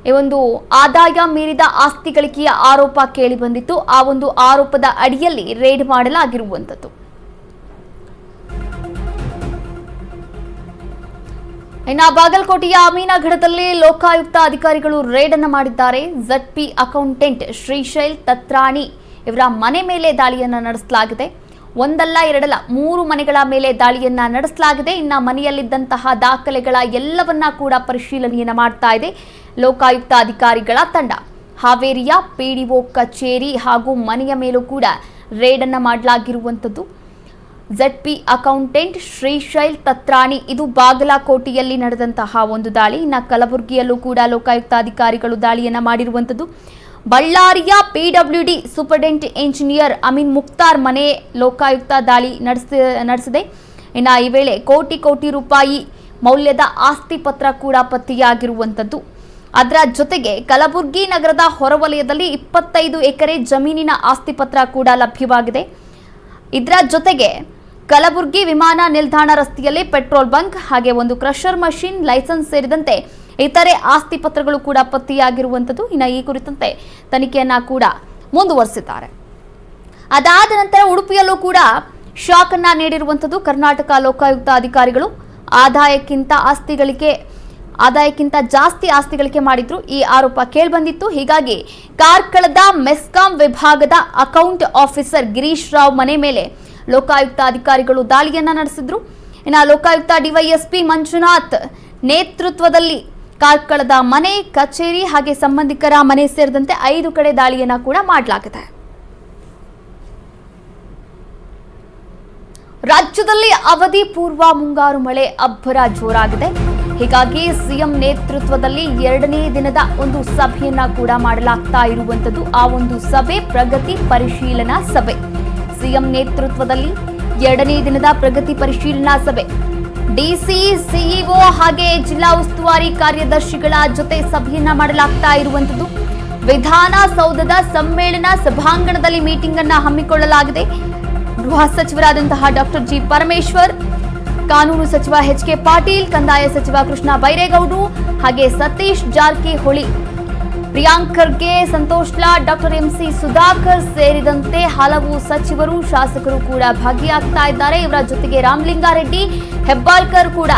ಈ ಒಂದು ಆದಾಯ ಮೀರಿದ ಆಸ್ತಿ ಗಳಿಕೆಯ ಆರೋಪ ಕೇಳಿ ಬಂದಿತ್ತು. ಆ ಒಂದು ಆರೋಪದ ಅಡಿಯಲ್ಲಿ ರೇಡ್ ಮಾಡಲಾಗಿರುವಂಥದ್ದು. ಇನ್ನು ಬಾಗಲಕೋಟೆಯ ಅಮೀನಗಢದಲ್ಲಿ ಲೋಕಾಯುಕ್ತ ಅಧಿಕಾರಿಗಳು ರೇಡ್ ಅನ್ನು ಮಾಡಿದ್ದಾರೆ ಜಡ್ಪಿ ಅಕೌಂಟೆಂಟ್ ಶ್ರೀಶೈಲ್ ತತ್ರಾಣಿ ಇವರ ಮನೆ ಮೇಲೆ ದಾಳಿಯನ್ನು ನಡೆಸಲಾಗಿದೆ. ಒಂದಲ್ಲ ಎರಡಲ್ಲ ಮೂರು ಮನೆಗಳ ಮೇಲೆ ದಾಳಿಯನ್ನ ನಡೆಸಲಾಗಿದೆ. ಇನ್ನ ಮನೆಯಲ್ಲಿದ್ದಂತಹ ದಾಖಲೆಗಳ ಎಲ್ಲವನ್ನ ಕೂಡ ಪರಿಶೀಲನೆಯನ್ನ ಮಾಡ್ತಾ ಇದೆ ಲೋಕಾಯುಕ್ತ ಅಧಿಕಾರಿಗಳ ತಂಡ. ಹಾವೇರಿಯ ಪಿಡಿಒ ಕಚೇರಿ ಹಾಗೂ ಮನೆಯ ಮೇಲೂ ಕೂಡ ರೇಡ್ ಅನ್ನ ಮಾಡಲಾಗಿರುವಂಥದ್ದು. ಜಡ್ಪಿ ಅಕೌಂಟೆಂಟ್ ಶ್ರೀಶೈಲ್ ತತ್ರಾಣಿ, ಇದು ಬಾಗಲಕೋಟೆಯಲ್ಲಿ ನಡೆದಂತಹ ಒಂದು ದಾಳಿ. ಇನ್ನು ಕಲಬುರಗಿಯಲ್ಲೂ ಕೂಡ ಲೋಕಾಯುಕ್ತ ಅಧಿಕಾರಿಗಳು ದಾಳಿಯನ್ನು ಮಾಡಿರುವಂಥದ್ದು. ಬಳ್ಳಾರಿಯ PWD superintendent engineer Ameen Mukhtar ಮನೆ ಲೋಕಾಯುಕ್ತ ದಾಳಿ ನಡೆಸಿ, ನಡೆಸಿದೆ. ಇನ್ನು ಈ ವೇಳೆ ಕೋಟಿ ಕೋಟಿ ರೂಪಾಯಿ ಮೌಲ್ಯದ ಆಸ್ತಿ ಪತ್ರ ಕೂಡ ಪತ್ತೆಯಾಗಿರುವಂಥದ್ದು ಅದರ ಜೊತೆಗೆ ಕಲಬುರಗಿ ನಗರದ ಹೊರವಲಯದಲ್ಲಿ ಇಪ್ಪತ್ತೈದು ಎಕರೆ ಜಮೀನಿನ ಆಸ್ತಿ ಪತ್ರ ಕೂಡ ಲಭ್ಯವಾಗಿದೆ. ಇದರ ಜೊತೆಗೆ ಕಲಬುರಗಿ ವಿಮಾನ ನಿಲ್ದಾಣ ರಸ್ತೆಯಲ್ಲಿ ಪೆಟ್ರೋಲ್ ಬಂಕ್ ಹಾಗೆ ಒಂದು ಕ್ರಷರ್ ಮಷಿನ್ ಲೈಸೆನ್ಸ್ ಸೇರಿದಂತೆ ಇತರೆ ಆಸ್ತಿ ಪತ್ರಗಳು ಕೂಡ ಪತ್ತೆಯಾಗಿರುವಂಥದ್ದು ಇನ್ನು ಈ ಕುರಿತಂತೆ ತನಿಖೆಯನ್ನ ಕೂಡ ಮುಂದುವರೆಸಿದ್ದಾರೆ. ಅದಾದ ನಂತರ ಉಡುಪಿಯಲ್ಲೂ ಕೂಡ ಶಾಕ್ ಅನ್ನ ನೀಡಿರುವಂಥದ್ದು ಕರ್ನಾಟಕ ಲೋಕಾಯುಕ್ತ ಅಧಿಕಾರಿಗಳು. ಆದಾಯಕ್ಕಿಂತ ಆಸ್ತಿಗಳಿಗೆ, ಆದಾಯಕ್ಕಿಂತ ಜಾಸ್ತಿ ಆಸ್ತಿಗಳಿಕೆ ಮಾಡಿದ್ರು. ಈ ಆರೋಪ ಕೇಳಿಬಂದಿತ್ತು. ಹೀಗಾಗಿ ಕಾರ್ಕಳದ ಮೆಸ್ಕಾಂ ವಿಭಾಗದ ಅಕೌಂಟ್ ಆಫೀಸರ್ ಗಿರೀಶ್ ರಾವ್ ಮನೆ ಮೇಲೆ ಲೋಕಾಯುಕ್ತ ಅಧಿಕಾರಿಗಳು ದಾಳಿಯನ್ನ ನಡೆಸಿದ್ರು. ಇನ್ನು ಲೋಕಾಯುಕ್ತ ಡಿವೈಎಸ್ಪಿ ಮಂಜುನಾಥ್ ನೇತೃತ್ವದಲ್ಲಿ ಕಾರ್ಕಳದ ಮನೆ, ಕಚೇರಿ ಹಾಗೆ ಸಂಬಂಧಿಕರ ಮನೆ ಸೇರಿದಂತೆ ಐದು ಕಡೆ ದಾಳಿಯನ್ನ ಕೂಡ ಮಾಡಲಾಗಿದೆ. ರಾಜ್ಯದಲ್ಲಿ ಅವಧಿ ಪೂರ್ವ ಮುಂಗಾರು ಮಳೆ ಅಬ್ಬರ ಜೋರಾಗಿದೆ. ಹೀಗಾಗಿ ಸಿಎಂ ನೇತೃತ್ವದಲ್ಲಿ ಎರಡನೇ ದಿನದ ಒಂದು ಸಭೆಯನ್ನ ಕೂಡ ಮಾಡಲಾಗ್ತಾ ಇರುವಂತದ್ದು ಆ ಒಂದು ಸಭೆ ಪ್ರಗತಿ ಪರಿಶೀಲನಾ ಸಭೆ. ಸಿಎಂ ನೇತೃತ್ವದಲ್ಲಿ ಎರಡನೇ ದಿನದ ಪ್ರಗತಿ ಪರಿಶೀಲನಾ ಸಭೆ. ಡಿಸಿ ಸಿಇಒ ಹಾಗೆ ಜಿಲ್ಲಾ ಉಸ್ತುವಾರಿ ಕಾರ್ಯದರ್ಶಿಗಳ ಜೊತೆ ಸಭೆಯನ್ನ ಮಾಡಲಾಗ್ತಾ ಇರುವಂತದ್ದು ವಿಧಾನಸೌಧದ ಸಮ್ಮೇಳನ ಸಭಾಂಗಣದಲ್ಲಿ ಮೀಟಿಂಗ್ ಅನ್ನ ಹಮ್ಮಿಕೊಳ್ಳಲಾಗಿದೆ. ಗೃಹ ಸಚಿವರಾದಂತಹ ಡಾಕ್ಟರ್ ಜಿ ಪರಮೇಶ್ವರ್, ಕಾನೂನು ಸಚಿವ ಎಚ್ ಕೆ ಪಾಟೀಲ್, ಕಂದಾಯ ಸಚಿವ ಕೃಷ್ಣ ಬೈರೇಗೌಡರು ಹಾಗೆ ಸತೀಶ್ ಜಾರಕಿಹೊಳಿ ಪ್ರಿಯಾಂಕ್ ಖರ್ಗೆ ಸಂತೋಷ್ ಲಾ ಡಾಕ್ಟರ್ ಎಂಸಿ ಸುಧಾಕರ್ ಸೇರಿದಂತೆ ಹಲವು ಸಚಿವರು, ಶಾಸಕರು ಕೂಡ ಭಾಗಿಯಾಗ್ತಾ ಇದ್ದಾರೆ. ಇವರ ಜೊತೆಗೆ ರಾಮಲಿಂಗಾರೆಡ್ಡಿ, ಹೆಬ್ಬಾಳ್ಕರ್ ಕೂಡ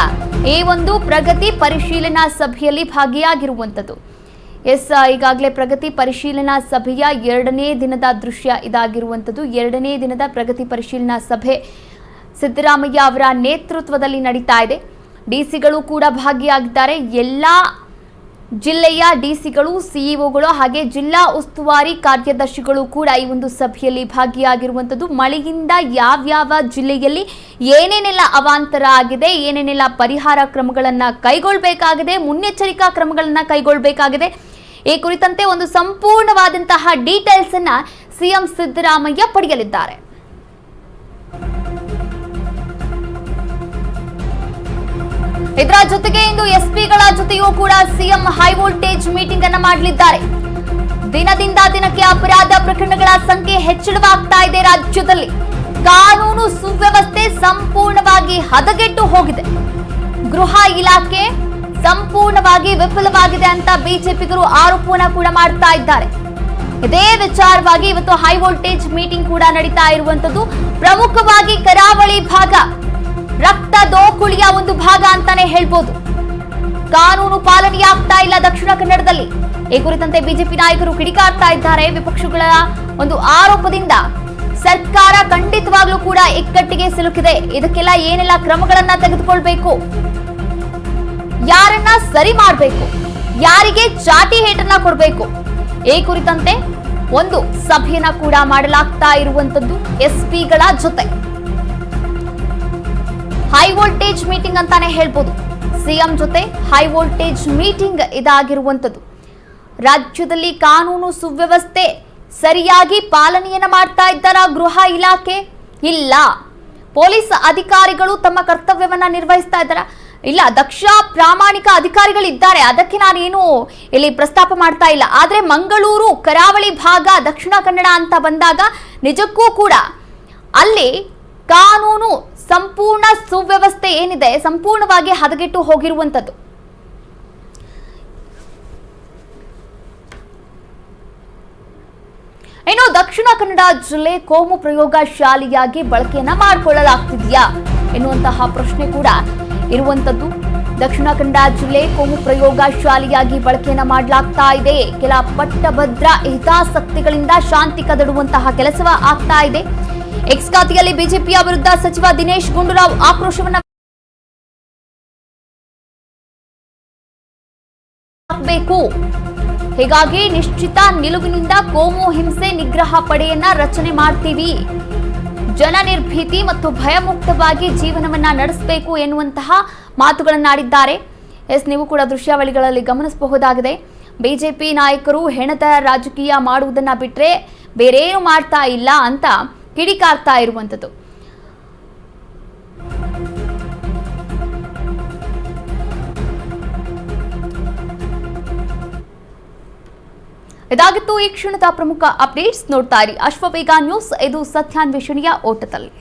ಈ ಒಂದು ಪ್ರಗತಿ ಪರಿಶೀಲನಾ ಸಭೆಯಲ್ಲಿ ಭಾಗಿಯಾಗಿರುವಂಥದ್ದು. ಎಸ್, ಈಗಾಗಲೇ ಪ್ರಗತಿ ಪರಿಶೀಲನಾ ಸಭೆಯ ಎರಡನೇ ದಿನದ ದೃಶ್ಯ ಇದಾಗಿರುವಂಥದ್ದು. ಎರಡನೇ ದಿನದ ಪ್ರಗತಿ ಪರಿಶೀಲನಾ ಸಭೆ ಸಿದ್ದರಾಮಯ್ಯ ಅವರ ನೇತೃತ್ವದಲ್ಲಿ ನಡೀತಾ ಇದೆ. ಡಿಸಿಗಳು ಕೂಡ ಭಾಗಿಯಾಗಿದ್ದಾರೆ. ಎಲ್ಲ ಜಿಲ್ಲೆಯ ಡಿಸಿಗಳು, ಸಿಇಒಗಳು ಹಾಗೆ ಜಿಲ್ಲಾ ಉಸ್ತುವಾರಿ ಕಾರ್ಯದರ್ಶಿಗಳು ಕೂಡ ಈ ಒಂದು ಸಭೆಯಲ್ಲಿ ಭಾಗಿಯಾಗಿರುವಂಥದ್ದು ಮಳೆಯಿಂದ ಯಾವ್ಯಾವ ಜಿಲ್ಲೆಯಲ್ಲಿ ಏನೇನೆಲ್ಲ ಅವಾಂತರ ಆಗಿದೆ, ಏನೇನೆಲ್ಲ ಪರಿಹಾರ ಕ್ರಮಗಳನ್ನು ಕೈಗೊಳ್ಳಬೇಕಾಗಿದೆ ಮುನ್ನೆಚ್ಚರಿಕಾ ಕ್ರಮಗಳನ್ನು ಕೈಗೊಳ್ಳಬೇಕಾಗಿದೆ ಈ ಕುರಿತಂತೆ ಒಂದು ಸಂಪೂರ್ಣವಾದಂತಹ ಡೀಟೇಲ್ಸ್ ಸಿಎಂ ಸಿದ್ದರಾಮಯ್ಯ ಪಡೆಯಲಿದ್ದಾರೆ. ಇದರ ಜೊತೆಗೆ ಇಂದು ಎಸ್ಪಿಗಳ ಜೊತೆಯೂ ಕೂಡ ಸಿಎಂ ಹೈ ವೋಲ್ಟೇಜ್ ಮೀಟಿಂಗ್ ಅನ್ನು ಮಾಡಲಿದ್ದಾರೆ. ದಿನದಿಂದ ದಿನಕ್ಕೆ ಅಪರಾಧ ಪ್ರಕರಣಗಳ ಸಂಖ್ಯೆ ಹೆಚ್ಚಳವಾಗ್ತಾ ಇದೆ ರಾಜ್ಯದಲ್ಲಿ. ಕಾನೂನು ಸುವ್ಯವಸ್ಥೆ ಸಂಪೂರ್ಣವಾಗಿ ಹದಗೆಟ್ಟು ಹೋಗಿದೆ. ಗೃಹ ಇಲಾಖೆ ಸಂಪೂರ್ಣವಾಗಿ ವಿಫಲವಾಗಿದೆ ಅಂತ ಬಿಜೆಪಿಗರು ಆರೋಪವನ್ನ ಕೂಡ ಮಾಡ್ತಾ ಇದ್ದಾರೆ. ಇದೇ ವಿಚಾರವಾಗಿ ಇವತ್ತು ಹೈ ವೋಲ್ಟೇಜ್ ಮೀಟಿಂಗ್ ಕೂಡ ನಡೀತಾ ಇರುವಂತದ್ದು. ಪ್ರಮುಖವಾಗಿ ಕರಾವಳಿ ಭಾಗ. ರಕ್ತ ದೋಕುಳಿಯ ಒಂದು ಭಾಗ ಅಂತಾನೆ ಹೇಳ್ಬೋದು. ಕಾನೂನು ಪಾಲನೆಯಾಗ್ತಾ ಇಲ್ಲ ದಕ್ಷಿಣ ಕನ್ನಡದಲ್ಲಿ. ಈ ಕುರಿತಂತೆ ಬಿಜೆಪಿ ನಾಯಕರು ಕಿಡಿಕಾಡ್ತಾ ಇದ್ದಾರೆ. ವಿಪಕ್ಷಗಳ ಒಂದು ಆರೋಪದಿಂದ ಸರ್ಕಾರ ಖಂಡಿತವಾಗ್ಲೂ ಕೂಡ ಇಕ್ಕಟ್ಟಿಗೆ ಸಿಲುಕಿದೆ. ಇದಕ್ಕೆಲ್ಲ ಏನೆಲ್ಲ ಕ್ರಮಗಳನ್ನ ತೆಗೆದುಕೊಳ್ಬೇಕು? ಯಾರನ್ನ ಸರಿ ಮಾಡಬೇಕು? ಯಾರಿಗೆ ಚಾಟಿ ಹೇಟನ್ನ ಕೊಡಬೇಕು? ಈ ಕುರಿತಂತೆ ಒಂದು ಸಭೆಯನ್ನ ಕೂಡ ಮಾಡಲಾಗ್ತಾ ಇರುವಂತದ್ದು ಎಸ್ಪಿಗಳ ಜೊತೆ. ಹೈ ವೋಲ್ಟೇಜ್ ಮೀಟಿಂಗ್ ಅಂತಾನೆ ಹೇಳ್ಬೋದು. ಸಿಎಂ ಜೊತೆ ಹೈ ವೋಲ್ಟೇಜ್ ಮೀಟಿಂಗ್ ಇದಾಗಿರುವಂಥದ್ದು. ರಾಜ್ಯದಲ್ಲಿ ಕಾನೂನು ಸುವ್ಯವಸ್ಥೆ ಸರಿಯಾಗಿ ಪಾಲನೆಯನ್ನು ಮಾಡ್ತಾ ಇದ್ದಾರ ಗೃಹ ಇಲಾಖೆ? ಇಲ್ಲ. ಪೊಲೀಸ್ ಅಧಿಕಾರಿಗಳು ತಮ್ಮ ಕರ್ತವ್ಯವನ್ನ ನಿರ್ವಹಿಸ್ತಾ ಇದ್ದಾರ? ಇಲ್ಲ, ದಕ್ಷ ಪ್ರಾಮಾಣಿಕ ಅಧಿಕಾರಿಗಳಿದ್ದಾರೆ. ಅದಕ್ಕೆ ನಾನೇನು ಇಲ್ಲಿ ಪ್ರಸ್ತಾಪ ಮಾಡ್ತಾ ಇಲ್ಲ. ಆದ್ರೆ ಮಂಗಳೂರು, ಕರಾವಳಿ ಭಾಗ, ದಕ್ಷಿಣ ಕನ್ನಡ ಅಂತ ಬಂದಾಗ ನಿಜಕ್ಕೂ ಕೂಡ ಅಲ್ಲಿ ಕಾನೂನು ಸಂಪೂರ್ಣ ಸುವ್ಯವಸ್ಥೆ ಏನಿದೆ ಸಂಪೂರ್ಣವಾಗಿ ಹದಗೆಟ್ಟು ಹೋಗಿರುವಂಥದ್ದು ಇನ್ನು ದಕ್ಷಿಣ ಕನ್ನಡ ಜಿಲ್ಲೆ ಕೋಮು ಪ್ರಯೋಗ ಶಾಲೆಯಾಗಿ ಬಳಕೆಯನ್ನ ಮಾಡಿಕೊಳ್ಳಲಾಗ್ತಿದೆಯಾ ಎನ್ನುವಂತಹ ಪ್ರಶ್ನೆ ಕೂಡ ಇರುವಂತದ್ದು. ದಕ್ಷಿಣ ಕನ್ನಡ ಜಿಲ್ಲೆ ಕೋಮು ಪ್ರಯೋಗ ಶಾಲೆಯಾಗಿ ಬಳಕೆಯನ್ನ ಮಾಡಲಾಗ್ತಾ ಇದೆ. ಕೆಲ ಪಟ್ಟಭದ್ರ ಹಿತಾಸಕ್ತಿಗಳಿಂದ ಶಾಂತಿ ಕದಡುವಂತಹ ಕೆಲಸವ ಆಗ್ತಾ ಇದೆ. ಎಕ್ಸ್ ಖಾತೆಯಲ್ಲಿ ಬಿಜೆಪಿಯ ವಿರುದ್ಧ ಸಚಿವ ದಿನೇಶ್ ಗುಂಡೂರಾವ್ ಆಕ್ರೋಶವನ್ನ ಬೇಕು ಹೀಗಾಗಿ ನಿಶ್ಚಿತ ನಿಲುವಿನಿಂದ ಕೋಮು ಹಿಂಸೆ ನಿಗ್ರಹ ಪಡೆಯನ್ನ ರಚನೆ ಮಾಡ್ತೀವಿ. ಜನ ನಿರ್ಭೀತಿ ಮತ್ತು ಭಯಮುಕ್ತವಾಗಿ ಜೀವನವನ್ನ ನಡೆಸಬೇಕು ಎನ್ನುವಂತಹ ಮಾತುಗಳನ್ನಾಡಿದ್ದಾರೆ ಎಸ್, ನೀವು ಕೂಡ ದೃಶ್ಯಾವಳಿಗಳಲ್ಲಿ ಗಮನಿಸಬಹುದಾಗಿದೆ. ಬಿಜೆಪಿ ನಾಯಕರು ಹೆಣದ ರಾಜಕೀಯ ಮಾಡುವುದನ್ನ ಬಿಟ್ರೆ ಬೇರೇನು ಮಾಡ್ತಾ ಇಲ್ಲ ಅಂತ ಕಿಡಿಕಾರ್ತಾ ಇರುವಂಥದ್ದು. ಇದಾಗಿತ್ತು ಈ ಕ್ಷಣದ ಪ್ರಮುಖ ಅಪ್ಡೇಟ್ಸ್. ನೋಡ್ತಾ ಇರಿ ಅಶ್ವವೇಗ ನ್ಯೂಸ್. ಇದು ಸತ್ಯಾನ್ವೇಷಣೆಯ ಓಟದಲ್ಲಿ.